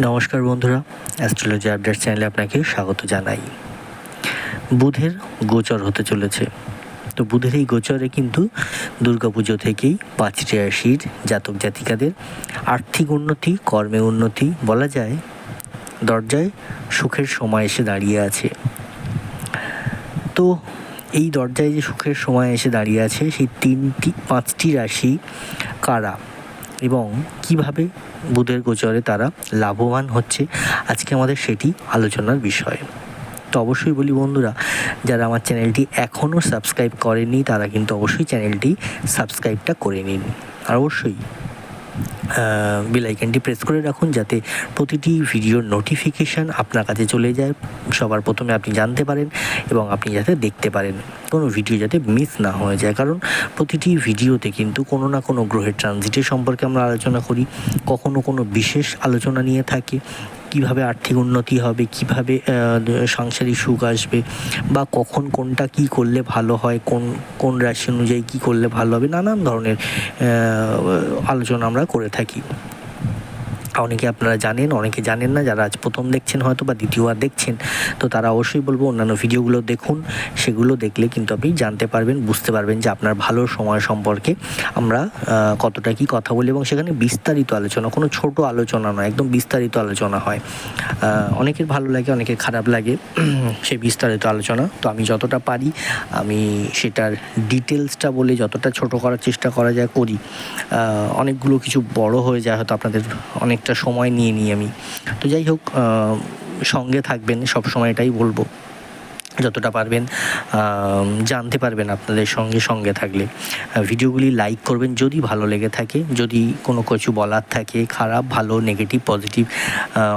নমস্কার বন্ধুরা astrology update চ্যানেলে আপনাকে স্বাগত জানাই। বুধের গোচর হতে চলেছে। তো বুধের এই গোচরে কিন্তু দুর্গাপুজো থেকেই পাঁচটি রাশির জাতক জাতিকাদের আর্থিক উন্নতি কর্মে উন্নতি বলা যায়, দরজায় সুখের সময় এসে দাঁড়িয়ে আছে। তো এই দরজায় যে সুখের সময় এসে দাঁড়িয়ে আছে, সেই তিনটি, পাঁচটি রাশি কারা? এবং কীভাবে বুধের গোচরে তারা লাভবান হচ্ছে, আজকে আমাদের সেটি আলোচনার বিষয়। তো অবশ্যই বলি বন্ধুরা, যারা আমার চ্যানেলটি এখনও সাবস্ক্রাইব করেনি তারা কিন্তু অবশ্যই চ্যানেলটি সাবস্ক্রাইবটা করে নিন। আর অবশ্যই বেলাইকানটি প্রেস করে রাখুন যাতে প্রতিটি ভিডিওর নোটিফিকেশান আপনার কাছে চলে যায়। সবার প্রথমে আপনি জানতে পারেন এবং আপনি যাতে দেখতে পারেন। কোনো ভিডিও যাতে মিস না হয়ে যায়। কারণ প্রতিটি ভিডিওতে কিন্তু কোনো না কোনো গ্রহের ট্রানজিটের সম্পর্কে আমরা আলোচনা করি। কখনো কোনো বিশেষ আলোচনা নিয়ে থাকি। কীভাবে আর্থিক উন্নতি হবে, কীভাবে সাংসারিক সুখ আসবে, বা কখন কোনটা কি করলে ভালো হয়, কোন কোন রাশি অনুযায়ী কী করলে ভালো হবে, নানান ধরনের আলোচনা আমরা করে থাকি। অনেকে আপনারা জানেন, অনেকে জানেন না, যারা আজ প্রথম দেখছেন হয়তো বা দ্বিতীয়বার দেখছেন, তো তারা অবশ্যই বলব অন্যান্য ভিডিওগুলো দেখুন। সেগুলো দেখলে কিন্তু আপনি জানতে পারবেন, বুঝতে পারবেন যে আপনার ভালো সময় সম্পর্কে আমরা কতটা কি কথা বলি এবং সেখানে বিস্তারিত আলোচনা, কোনো ছোট আলোচনা নয়, একদম বিস্তারিত আলোচনা হয়। অনেকের ভালো লাগে, অনেকের খারাপ লাগে, সেই বিস্তারিত আলোচনা। তো আমি যতটা পারি, আমি সেটার ডিটেলসটা বলে যতটা ছোট করার চেষ্টা করা যায় করি। অনেকগুলো কিছু বড় হয়ে যায়, হয়তো আপনাদের অনেক অনেকটা সময় নিয়ে নিই আমি। তো যাই হোক সঙ্গে থাকবেন সব সময় এটাই বলব। যতটা পারবেন জানতে পারবেন আপনাদের সঙ্গে সঙ্গে থাকলে। ভিডিওগুলি লাইক করবেন যদি ভালো লেগে থাকে। যদি কোনো কিছু বলার থাকে, খারাপ, ভালো নেগেটিভ পজিটিভ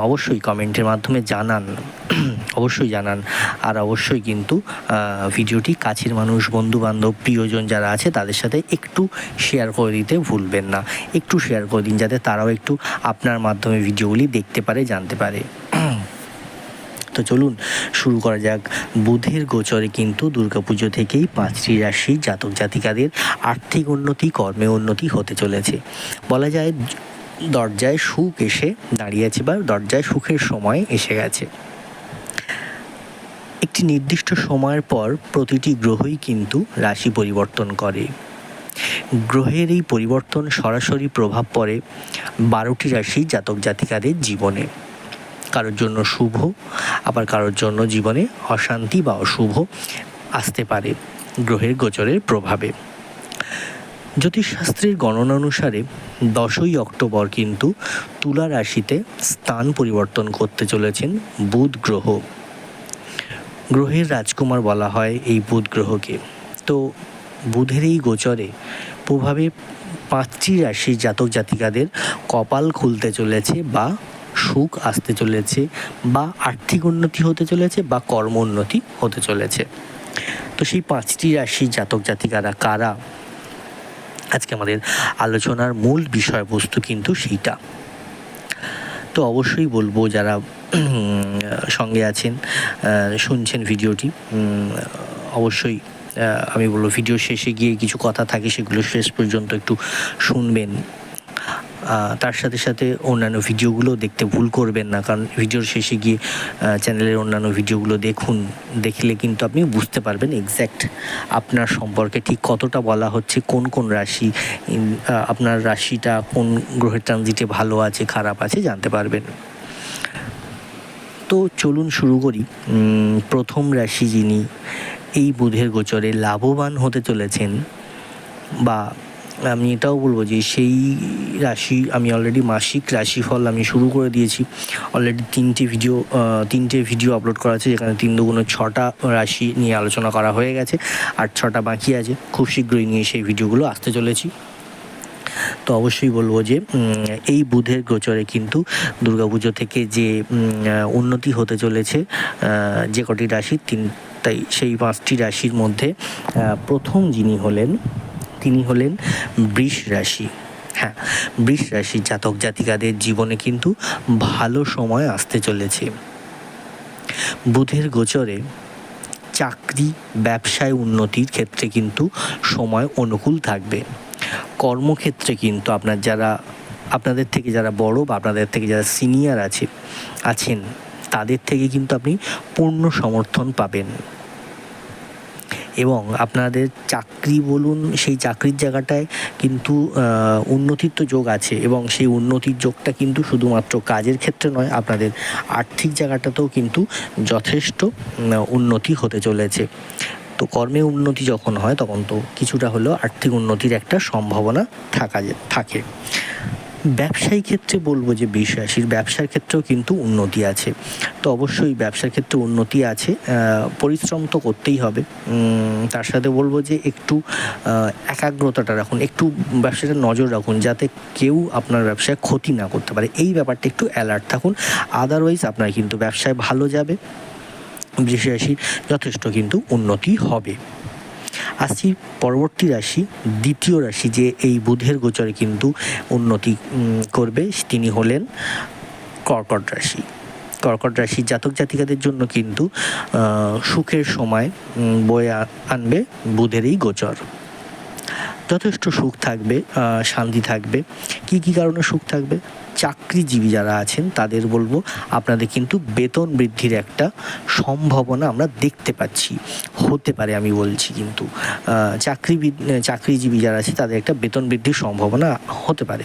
অবশ্যই কমেন্টের মাধ্যমে জানান। অবশ্যই জানান। আর অবশ্যই কিন্তু ভিডিওটি কাছের মানুষ বন্ধু বান্ধব প্রিয়জন যারা আছে, তাদের সাথে একটু শেয়ার করে দিতে ভুলবেন না। একটু শেয়ার করে দিন যাতে তারাও একটু আপনার মাধ্যমে ভিডিওগুলি দেখতে পারে, জানতে পারে। তো চলুন শুরু করা যাক। বুধের গোচরে কিন্তু দুর্গাপুজো থেকেই পাঁচটি রাশি জাতক জাতিকাদের আর্থিক উন্নতি, কর্মে উন্নতি হতে চলেছে। বলা যায়, দরজায় সুখ এসে দাঁড়িয়েছে বা দরজায় সুখের সময় এসে গেছে। একটি নির্দিষ্ট সময়ের পর প্রতিটি গ্রহই কিন্তু রাশি পরিবর্তন করে। গ্রহের এই পরিবর্তন সরাসরি প্রভাব পড়ে বারোটি রাশি জাতক জাতিকাদের জীবনে। কারোর জন্য শুভ, আবার কারোর জন্য জীবনে অশান্তি বা অশুভ আসতে পারে গ্রহের গোচরের প্রভাবে। জ্যোতিষশাস্ত্রের গণনা অনুসারে দশই অক্টোবর কিন্তু তুলা রাশিতে স্থান পরিবর্তন করতে চলেছেন বুধ গ্রহ। গ্রহের রাজকুমার বলা হয় এই বুধ গ্রহকে। তো বুধের এই গোচরে প্রভাবে পাঁচটি রাশির জাতক জাতিকাদের কপাল খুলতে চলেছে বা সুখ আসতে চলেছে বা আর্থিক উন্নতি হতে চলেছে বা কর্ম উন্নতি হতে চলেছে। তো সেই পাঁচটি রাশি জাতক জাতিকারা কারা? আজকে আমাদের আলোচনার মূল বিষয়বস্তু কিন্তু সেইটা। তো অবশ্যই বলব যারা সঙ্গে আছেন শুনছেন ভিডিওটি অবশ্যই আমি বলব ভিডিও শেষে গিয়ে কিছু কথা থাকে, সেগুলো শেষ পর্যন্ত একটু শুনবেন। তার সাথে সাথে অন্যান্য ভিডিওগুলো দেখতে ভুল করবেন না, কারণ ভিডিওর শেষে গিয়ে চ্যানেলের অন্যান্য ভিডিওগুলো দেখুন, দেখলে কিন্তু আপনি বুঝতে পারবেন এক্স্যাক্ট আপনার সম্পর্কে ঠিক কতটা বলা হচ্ছে, কোন কোন রাশি আপনার রাশিটা কোন গ্রহের ট্রানজিটে ভালো আছে, খারাপ আছে, জানতে পারবেন। তো চলুন শুরু করি। প্রথম রাশি যিনি, এই বুধের গোচরে লাভবান হতে চলেছেন বা আমি এটাও বলব যে সেই রাশি, আমি অলরেডি মাসিক রাশিফল আমি শুরু করে দিয়েছি। অলরেডি তিনটে ভিডিও তিনটে ভিডিও আপলোড করা আছে, যেখানে তিন দুগুণ ছটা রাশি নিয়ে আলোচনা করা হয়ে গেছে, আর ছটা বাকি আছে। খুব শীঘ্রই নিয়ে সেই ভিডিওগুলো আসতে চলেছি। তো অবশ্যই বলব যে এই বুধের গোচরে কিন্তু দুর্গাপুজো থেকে যে উন্নতি হতে চলেছে যে কটি রাশি তিন তাই সেই পাঁচটি রাশির মধ্যে প্রথম যিনি হলেন তিনি হলেন বৃষ রাশি। হ্যাঁ বৃষ রাশি জাতক জাতিকাদের জীবনে কিন্তু ভালো সময় আসতে চলেছে। বুধের গোচরে চাকরি, ব্যবসায় উন্নতির ক্ষেত্রে কিন্তু সময় অনুকূল থাকবে। কর্মক্ষেত্রে কিন্তু আপনার যারা, আপনাদের থেকে যারা বড় বা আপনাদের থেকে যারা সিনিয়র আছে, আছেন, তাদের থেকে কিন্তু আপনি পূর্ণ সমর্থন পাবেন। এবং আপনাদের চাকরি বলুন, সেই চাকরির জায়গাটায় কিন্তু উন্নতির তো যোগ আছে এবং সেই উন্নতির যোগটা কিন্তু শুধুমাত্র কাজের ক্ষেত্রে নয়, আপনাদের আর্থিক জায়গাটাতেও কিন্তু যথেষ্ট উন্নতি হতে চলেছে। তো কর্মে উন্নতি যখন হয়, তখন তো কিছুটা হলেও আর্থিক উন্নতির একটা সম্ভাবনা থাকা থাকে। ব্যবসায়ী ক্ষেত্রে বলব যে বিষ রাশির ব্যবসার ক্ষেত্রেও কিন্তু উন্নতি আছে। তো অবশ্যই ব্যবসার ক্ষেত্রে উন্নতি আছে পরিশ্রম তো করতেই হবে। তার সাথে বলব যে একটু একাগ্রতাটা রাখুন, একটু ব্যবসাটা নজর রাখুন, যাতে কেউ আপনার ব্যবসায় ক্ষতি না করতে পারে। এই ব্যাপারটা একটু অ্যালার্ট থাকুন আদারওয়াইজ আপনার কিন্তু ব্যবসায় ভালো যাবে বৃষ রাশির যথেষ্ট কিন্তু উন্নতি হবে। আসছি পরবর্তী রাশি, দ্বিতীয় রাশি যে এই বুধের গোচরে কিন্তু উন্নতি করবে, তিনি হলেন কর্কট রাশি। কর্কট রাশি জাতক জাতিকাদের জন্য কিন্তু সুখের সময় বয়ে আনবে বুধের এই গোচর। যথেষ্ট সুখ থাকবে শান্তি থাকবে। কি কি কারণে সুখ থাকবে? চাকরিজীবী যারা আছেন, তাদের বলব আপনাদের কিন্তু বেতন বৃদ্ধির একটা সম্ভাবনা আমরা দেখতে পাচ্ছি। হতে পারে আমি বলছি কিন্তু চাকরিবিদ, চাকরিজীবী যারা আছে, তাদের একটা বেতন বৃদ্ধির সম্ভাবনা হতে পারে।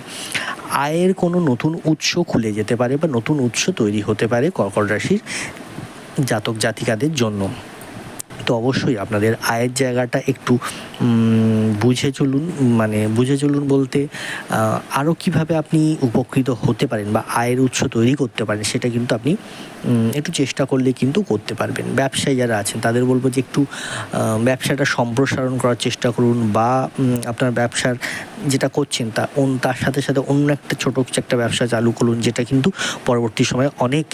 আয়ের কোনো নতুন উৎস খুলে যেতে পারে বা নতুন উৎস তৈরি হতে পারে কর্কট রাশির জাতক জাতিকাদের জন্য। তো অবশ্যই আপনাদের আয়ের জায়গাটা একটু বুঝে চলুন মানে বুঝে চলুন বলতে আরও কীভাবে আপনি উপকৃত হতে পারেন বা আয়ের উৎস তৈরি করতে পারেন সেটা কিন্তু আপনি একটু চেষ্টা করলে কিন্তু করতে পারবেন। ব্যবসায়ী যারা আছেন তাদের বলব যে একটু ব্যবসাটা সম্প্রসারণ করার চেষ্টা করুন বা আপনার ব্যবসার যেটা করছেন তা তার সাথে সাথে অন্য একটা ছোটো একটা ব্যবসা চালু করুন যেটা কিন্তু পরবর্তী সময়ে অনেক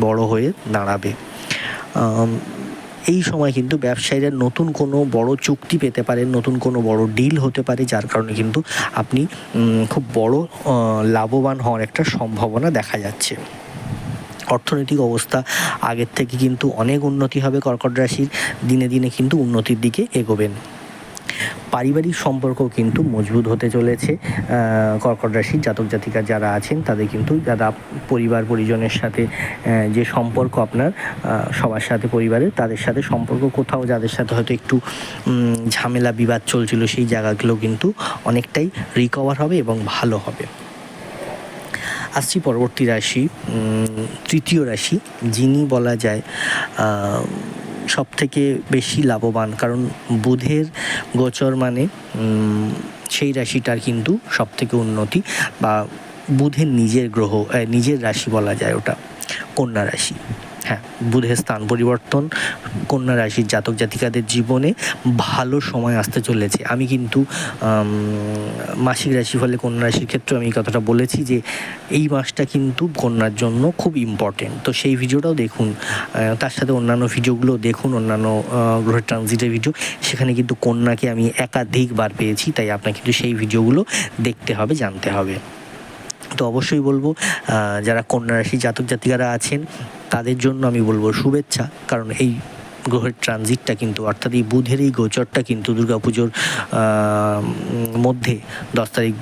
বড় হয়ে দাঁড়াবে। এই সময় কিন্তু ব্যবসায়ীরা নতুন কোনো বড় চুক্তি পেতে পারেন, নতুন কোনো বড় ডিল হতে পারে, যার কারণে কিন্তু আপনি খুব বড় লাভবান হওয়ার একটা সম্ভাবনা দেখা যাচ্ছে। অর্থনৈতিক অবস্থা আগের থেকে কিন্তু অনেক উন্নতি হবে কর্কট রাশির, দিনে দিনে কিন্তু উন্নতির দিকে এগোবেন। পারিবারিক সম্পর্ক কিন্তু মজবুত হতে চলেছে। কর্কট রাশির জাতক জাতিকা যারা আছেন, তাদের কিন্তু যারা পরিবার পরিজনের সাথে যে সম্পর্ক আপনার সবার সাথে পরিবারের, তাদের সাথে সম্পর্ক কোথাও, যাদের সাথে হয়তো একটু ঝামেলা, বিবাদ চলছিল, সেই জায়গাগুলো কিন্তু অনেকটাই রিকভার হবে এবং ভালো হবে। আসছি পরবর্তী রাশি তৃতীয় রাশি, যিনি বলা যায় সব থেকে বেশি লাভবান, কারণ বুধের গোচর মানে সেই রাশিটার কিন্তু সব থেকে উন্নতি বা বুধের নিজের গ্রহ নিজের রাশি বলা যায় ওটা, কন্যা রাশি। হ্যাঁ বুধের স্থান পরিবর্তন কন্যা রাশির জাতক জাতিকাদের জীবনে ভালো সময় আসতে চলেছে। আমি কিন্তু মাসিক রাশি ফলে কন্যা রাশির ক্ষেত্রে আমি কথাটা বলেছি যে এই মাসটা কিন্তু কন্যার জন্য খুব ইম্পর্টেন্ট তো সেই ভিডিওটাও দেখুন তার সাথে অন্যান্য ভিডিওগুলো দেখুন অন্যান্য আহ, গ্রহের ট্রানজিটের ভিডিও সেখানে কিন্তু কন্যাকে আমি একাধিকবার পেয়েছি তাই আপনাকে কিন্তু সেই ভিডিওগুলো দেখতে হবে জানতে হবে। তো অবশ্যই বলব যারা কন্যা রাশি জাতক জাতিকারা আছেন তাদের জন্য আমি বলব শুভেচ্ছা, কারণ এই গ্রহের ট্রানজিটটা কিন্তু, অর্থাৎ এই বুধের এই গোচরটা কিন্তু দুর্গাপুজোর মধ্যে দশ তারিখ,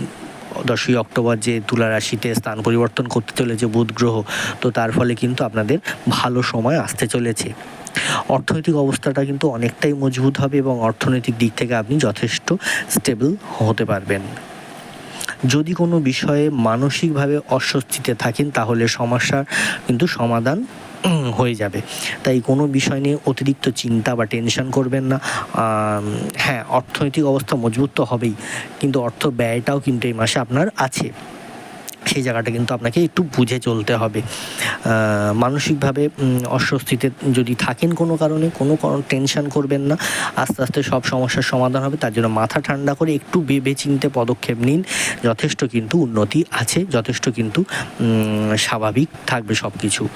দশই অক্টোবর যে তুলা রাশিতে স্থান পরিবর্তন করতে চলেছে বুধ গ্রহ, তো তার ফলে কিন্তু আপনাদের ভালো সময় আসতে চলেছে। অর্থনৈতিক অবস্থাটা কিন্তু অনেকটাই মজবুত হবে এবং অর্থনৈতিক দিক থেকে আপনি যথেষ্ট স্টেবল হতে পারবেন। যদি কোনো বিষয়ে মানসিকভাবে অস্বস্তিতে থাকেন, তাহলে সমস্যার কিন্তু সমাধান হয়ে যাবে। তাই কোনো বিষয় নিয়ে অতিরিক্ত চিন্তা বা টেনশন করবেন না। হ্যাঁ অর্থনৈতিক অবস্থা মজবুত তো হবেই, কিন্তু অর্থ ব্যয়টাও কিন্তু এই মাসে আপনার আছে। সেই জায়গাটা কিন্তু আপনাকে একটু বুঝে চলতে হবে। মানসিকভাবে অস্বস্তিতে যদি থাকেন কোনো কারণে, কোনো টেনশন করবেন না, আস্তে আস্তে সব সমস্যার সমাধান হবে, তার জন্য মাথা ঠান্ডা করে একটু ভেবে চিনতে পদক্ষেপ নিন। যথেষ্ট কিন্তু উন্নতি আছে, যথেষ্ট কিন্তু স্বাভাবিক থাকবে সব কিছু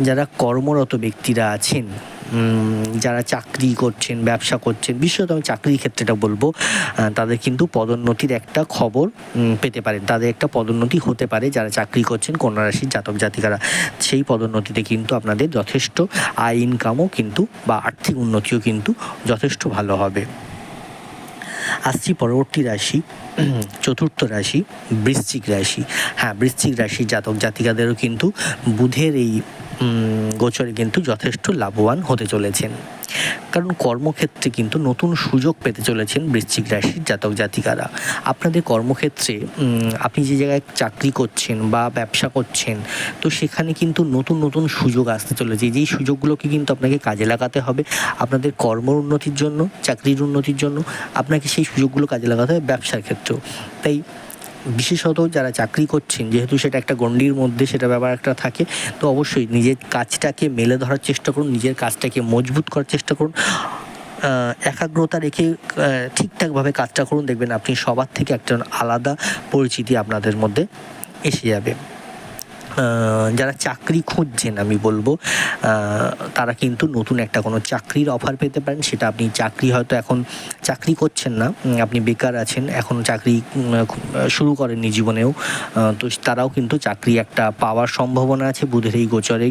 যারা কর্মরত ব্যক্তিরা আছেন যারা চাকরি করছেন, ব্যবসা করছেন, বিশেষত আমি চাকরির ক্ষেত্রেটা বলব তাদের কিন্তু পদোন্নতির একটা খবর পেতে পারেন। তাদের একটা পদোন্নতি হতে পারে যারা চাকরি করছেন কন্যা রাশির জাতক জাতিকারা। সেই পদোন্নতিতে কিন্তু আপনাদের যথেষ্ট আয় ইনকামও কিন্তু বা আর্থিক উন্নতিও কিন্তু যথেষ্ট ভালো হবে। আসছি পরবর্তী রাশি, চতুর্থ রাশি, বৃশ্চিক রাশি। হ্যাঁ বৃশ্চিক রাশির জাতক জাতিকাদেরও কিন্তু বুধের এই গোচরে কিন্তু যথেষ্ট লাভবান হতে চলেছেন। কারণ কর্মক্ষেত্রে কিন্তু নতুন সুযোগ পেতে চলেছেন বৃশ্চিক রাশির জাতক জাতিকারা। আপনাদের কর্মক্ষেত্রে আপনি যে জায়গায় চাকরি করছেন বা ব্যবসা করছেন, তো সেখানে কিন্তু নতুন নতুন সুযোগ আসতে চলেছে। যেই সুযোগগুলোকে কিন্তু আপনাকে কাজে লাগাতে হবে আপনাদের কর্মর উন্নতির জন্য, চাকরির উন্নতির জন্য, আপনাকে সেই সুযোগগুলো কাজে লাগাতে হবে ব্যবসার ক্ষেত্রেও। তাই বিশেষত যারা চাকরি করছেন, যেহেতু সেটা একটা গণ্ডির মধ্যে সেটা ব্যাপার একটা থাকে, তো অবশ্যই নিজের কাজটাকে মেলে ধরার চেষ্টা করুন, নিজের কাজটাকে মজবুত করার চেষ্টা করুন একাগ্রতা রেখে ঠিকঠাকভাবে কাজটা করুন। দেখবেন আপনি সবার থেকে একটা আলাদা পরিচিতি আপনাদের মধ্যে এসে যাবে। যারা চাকরি খুঁজছেন, আমি বলব তারা কিন্তু নতুন একটা কোনো চাকরির অফার পেতে পারেন। সেটা আপনি চাকরি হয়তো এখন চাকরি করছেন না আপনি বেকার আছেন, এখন চাকরি শুরু করেননি জীবনেও তো তারাও কিন্তু চাকরি একটা পাওয়ার সম্ভাবনা আছে বুধের এই গোচরে।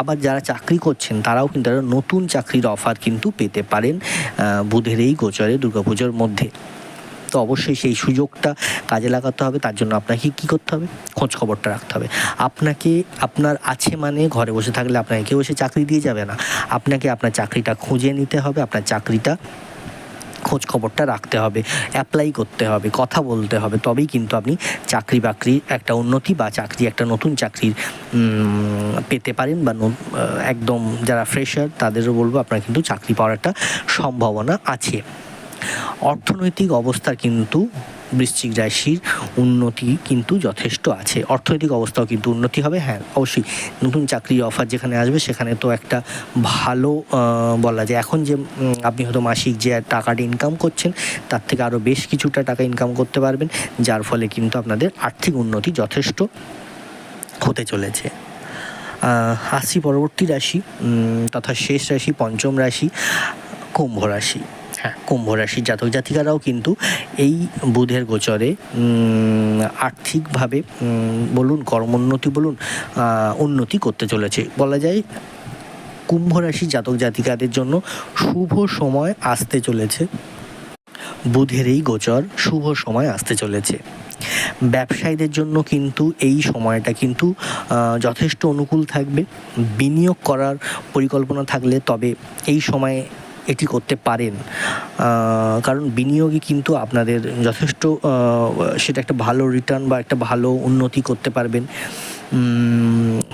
আবার যারা চাকরি করছেন, তারাও কিন্তু নতুন চাকরির অফার কিন্তু পেতে পারেন বুধের এই গোচরে দুর্গাপুজোর মধ্যে। তো অবশ্যই সেই সুযোগটা কাজে লাগাতে হবে, তার জন্য আপনাকে কি করতে হবে? খোঁজ খবরটা রাখতে হবে। আপনাকে, আপনার আছে মানে ঘরে বসে থাকলে আপনাকে কেউ এসে চাকরি দিয়ে যাবে না। আপনাকে আপনার চাকরিটা খুঁজে নিতে হবে, আপনার চাকরিটা খোঁজ খবরটা রাখতে হবে অ্যাপ্লাই করতে হবে, কথা বলতে হবে। তবেই কিন্তু আপনি চাকরি বাকরি একটা উন্নতি বা চাকরি, একটা নতুন চাকরির পেতে পারেন বা একদম যারা ফ্রেশার তাদেরও বলব আপনার কিন্তু চাকরি পাওয়ার একটা সম্ভাবনা আছে। অর্থনৈতিক অবস্থা কিন্তু বৃশ্চিক রাশির উন্নতি কিন্তু যথেষ্ট আছে। অর্থনৈতিক অবস্থাও কিন্তু উন্নতি হবে। হ্যাঁ অবশ্যই নতুন চাকরির অফার যেখানে আসবে, সেখানে তো একটা ভালো বলা যায় এখন যে আপনি হয়তো মাসিক যে টাকাটা ইনকাম করছেন, তার থেকে আরও বেশ কিছুটা টাকা ইনকাম করতে পারবেন, যার ফলে কিন্তু আপনাদের আর্থিক উন্নতি যথেষ্ট হতে চলেছে। আসছি পরবর্তী রাশি তথা শেষ রাশি, পঞ্চম রাশি, কুম্ভ রাশি। কুম্ভ রাশির জাতক জাতিকারাও কিন্তু এই বুধের গোচরে আর্থিকভাবে বলুন, কর্মোন্নতি বলুন উন্নতি করতে চলেছে। বলা যায় কুম্ভ রাশির জাতক জাতিকাদের জন্য শুভ সময় আসতে চলেছে। বুধের এই গোচর শুভ সময় আসতে চলেছে। ব্যবসায়ীদের জন্য কিন্তু এই সময়টা কিন্তু যথেষ্ট অনুকূল থাকবে। বিনিয়োগ করার পরিকল্পনা থাকলে তবে এই সময়ে এটি করতে পারেন। কারণ বিনিয়োগই কিন্তু আপনাদের যথেষ্ট সেটা একটা ভালো রিটার্ন বা একটা ভালো উন্নতি করতে পারবেন।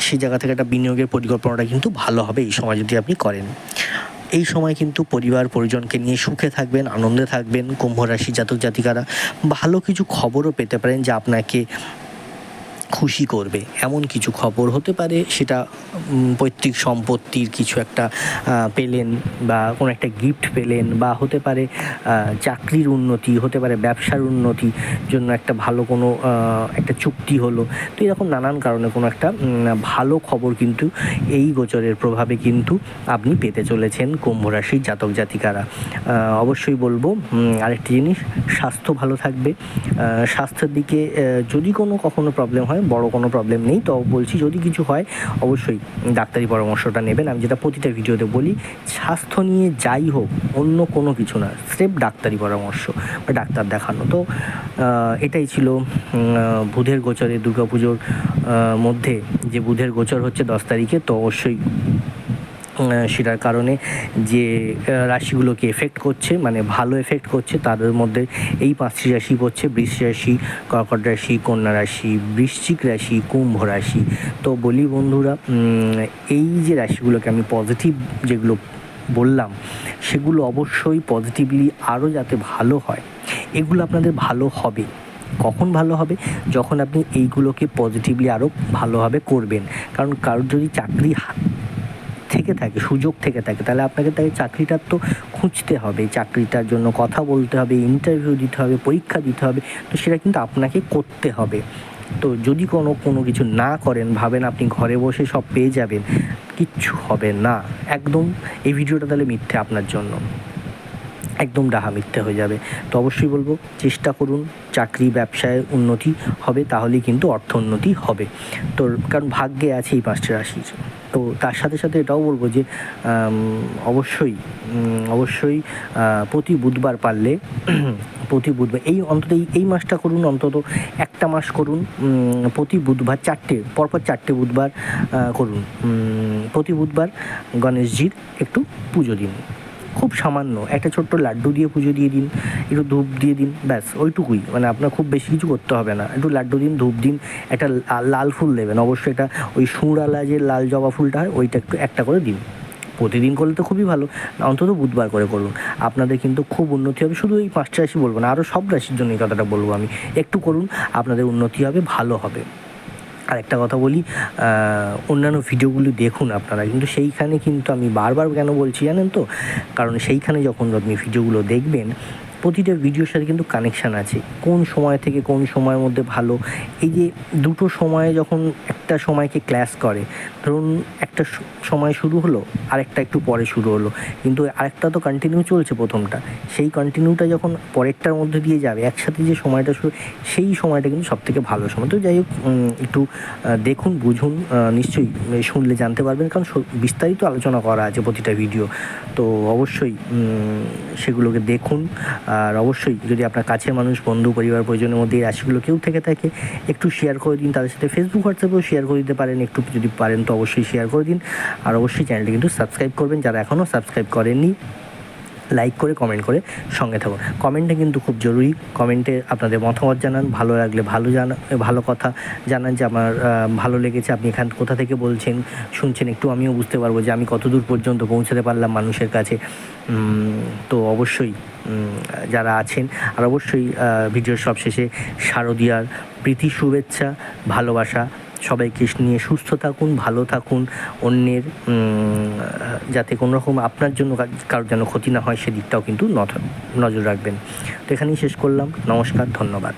সেই জায়গা থেকে একটা বিনিয়োগের পরিকল্পনাটা কিন্তু ভালো হবে এই সময় যদি আপনি করেন। এই সময় কিন্তু পরিবার, পরিজনকে নিয়ে সুখে থাকবেন, আনন্দে থাকবেন, কুম্ভ রাশি জাতক জাতিকারা ভালো কিছু খবরও পেতে পারেন যা আপনাকে খুশি করবে। এমন কিছু খবর হতে পারে, সেটা পৈতৃক সম্পত্তির কিছু একটা পেলেন বা কোনো একটা গিফট পেলেন বা হতে পারে চাকরির উন্নতি, হতে পারে ব্যবসার উন্নতি জন্য একটা ভালো কোনো একটা চুক্তি হলো। তো এরকম নানান কারণে কোনো একটা ভালো খবর কিন্তু এই গোচরের প্রভাবে কিন্তু আপনি পেতে চলেছেন কুম্ভ রাশির জাতক জাতিকারা। অবশ্যই বলব আরেকটি জিনিস, স্বাস্থ্য ভালো থাকবে। স্বাস্থ্যের দিকে যদি কোনো কখনো প্রবলেম হয় বড় কোনো প্রবলেম নেই। তো বলছি যদি কিছু হয়, অবশ্যই ডাক্তারি পরামর্শটা নেবেন। আমি যেটা প্রতিটা ভিডিওতে বলি, স্বাস্থ্য নিয়ে যাই হোক, অন্য কোনো কিছু না, স্রেফ ডাক্তারি পরামর্শ বা ডাক্তার দেখানো। তো এটাই ছিল বুধের গোচরে দুর্গাপুজোর মধ্যে যে বুধের গোচর হচ্ছে দশ তারিখে, তো অবশ্যই সেটার কারণে যে রাশিগুলোকে এফেক্ট করছে মানে ভালো এফেক্ট করছে, তাদের মধ্যে এই পাঁচটি রাশি পড়ছে, বৃষ রাশি, কর্কট রাশি, কন্যা রাশি, বৃশ্চিক রাশি, কুম্ভ রাশি। তো বলি বন্ধুরা এই যে রাশিগুলোকে আমি পজিটিভ যেগুলো বললাম, সেগুলো অবশ্যই পজিটিভলি আরও যাতে ভালো হয়, এগুলো আপনাদের ভালো হবে। কখন ভালো হবে? যখন আপনি এইগুলোকে পজিটিভলি আরও ভালোভাবে করবেন। কারণ কারোর যদি চাকরি থেকে থাকে, সুযোগ থেকে থাকে। তাহলে আপনাকে তাকে চাকরিটার তো খুঁজতে হবে, চাকরিটার জন্য কথা বলতে হবে ইন্টারভিউ দিতে হবে, পরীক্ষা দিতে হবে, তো সেটা কিন্তু আপনাকে করতে হবে। তো যদি কোনো কোনো কিছু না করেন, ভাবেন আপনি ঘরে বসে সব পেয়ে যাবেন, কিচ্ছু হবে না। একদম এই ভিডিওটা তাহলে মিথ্যে আপনার জন্য। একদম ডাহা মিথ্যে হয়ে যাবে। তো অবশ্যই বলব, চেষ্টা করুন, চাকরি, ব্যবসায় উন্নতি হবে, তাহলেই কিন্তু অর্থ উন্নতি হবে। তো কারণ ভাগ্যে আছে এই পাঁচটি রাশির। তো তার সাথে সাথে এটাও বলব যে অবশ্যই অবশ্যই প্রতি বুধবার পারলে, প্রতি বুধবার, এই অন্তত এই মাসটা করুন, অন্তত একটা মাস করুন প্রতি বুধবার চারটে, পরপর চারটে বুধবার করুন। প্রতি বুধবার গণেশজির একটু পুজো দিন। খুব সামান্য। একটা ছোট্ট লাড্ডু দিয়ে পুজো দিয়ে দিন, একটু ধূপ দিয়ে দিন, ব্যাস, ওইটুকুই। মানে আপনার খুব বেশি কিছু করতে হবে না। একটু লাড্ডু দিন, ধূপ দিন, একটা লাল ফুল দেবেন। অবশ্যই এটা ওই সুরালা যে লাল জবা ফুলটা হয়, ওইটা একটু একটা করে দিন। প্রতিদিন করলে তো খুবই ভালো। অন্তত বুধবার করে করুন। আপনাদের কিন্তু খুব উন্নতি হবে। শুধু এই পাঁচটা রাশি বলব না আরও সব রাশির জন্য এই কথাটা বলব আমি। একটু করুন, আপনাদের উন্নতি হবে, ভালো হবে। আর একটা কথা বলি অন্যান্য ভিডিওগুলো দেখুন আপনারা, কিন্তু সেইখানে কিন্তু আমি বারবার কেন বলছি জানেন তো? কারণ সেইখানে যখন আপনি ভিডিওগুলো দেখবেন প্রতিটা ভিডিওর সাথে কিন্তু কানেকশান আছে। কোন সময় থেকে কোন সময়ের মধ্যে ভালো। এই যে দুটো সময়ে যখন একটা সময়কে ক্লাস করে, ধরুন একটা সময় শুরু হলো, আরেকটা একটু পরে শুরু হলো। কিন্তু আরেকটা তো কন্টিনিউ চলছে প্রথমটা। সেই কন্টিনিউটা যখন পরেরটার মধ্যে দিয়ে যাবে, একসাথে যে সময়টা শুরু, সেই সময়টা কিন্তু সব থেকে ভালো সময়। তো যাই হোক একটু দেখুন, বুঝুন নিশ্চয়ই শুনলে জানতে পারবেন। কারণ বিস্তারিত আলোচনা করা আছে প্রতিটা ভিডিও তো অবশ্যই সেগুলোকে দেখুন আর অবশ্যই যদি আপনার কাছের মানুষ, বন্ধু, পরিবার প্রয়োজনের মধ্যে এই রাশিগুলো কেউ থেকে থাকে, একটু শেয়ার করে দিন তাদের সাথে। ফেসবুক হোয়াটসঅ্যাপেও শেয়ার করে দিতে পারেন, একটু যদি পারেন তো অবশ্যই শেয়ার করে দিন। আর অবশ্যই চ্যানেলটি কিন্তু সাবস্ক্রাইব করবেন, যারা এখনও সাবস্ক্রাইব করেননি লাইক করে কমেন্ট করে সঙ্গে থাকুন। কমেন্টে কিন্তু খুব জরুরি। কমেন্টে আপনাদের মতামত জানান, ভালো লাগলে ভালো জানা, ভালো কথা জানান যে আমার ভালো লেগেছে। আপনি এখান কোথা থেকে বলছেন, শুনছেন একটু আমিও বুঝতে পারব যে আমি কত দূর পর্যন্ত পৌঁছাতে পারলাম মানুষের কাছে। তো অবশ্যই যারা আছেন, আর অবশ্যই ভিডিওর সব শেষে শারদীয়ার প্রীতি, শুভেচ্ছা, ভালোবাসা সবাইকে নিয়ে সুস্থ থাকুন, ভালো থাকুন, অন্যের যাতে কোনো রকম আপনার জন্য কারোর যেন ক্ষতি না হয় সেদিকটাও কিন্তু নজর রাখবেন। তো এখানেই শেষ করলাম। নমস্কার, ধন্যবাদ।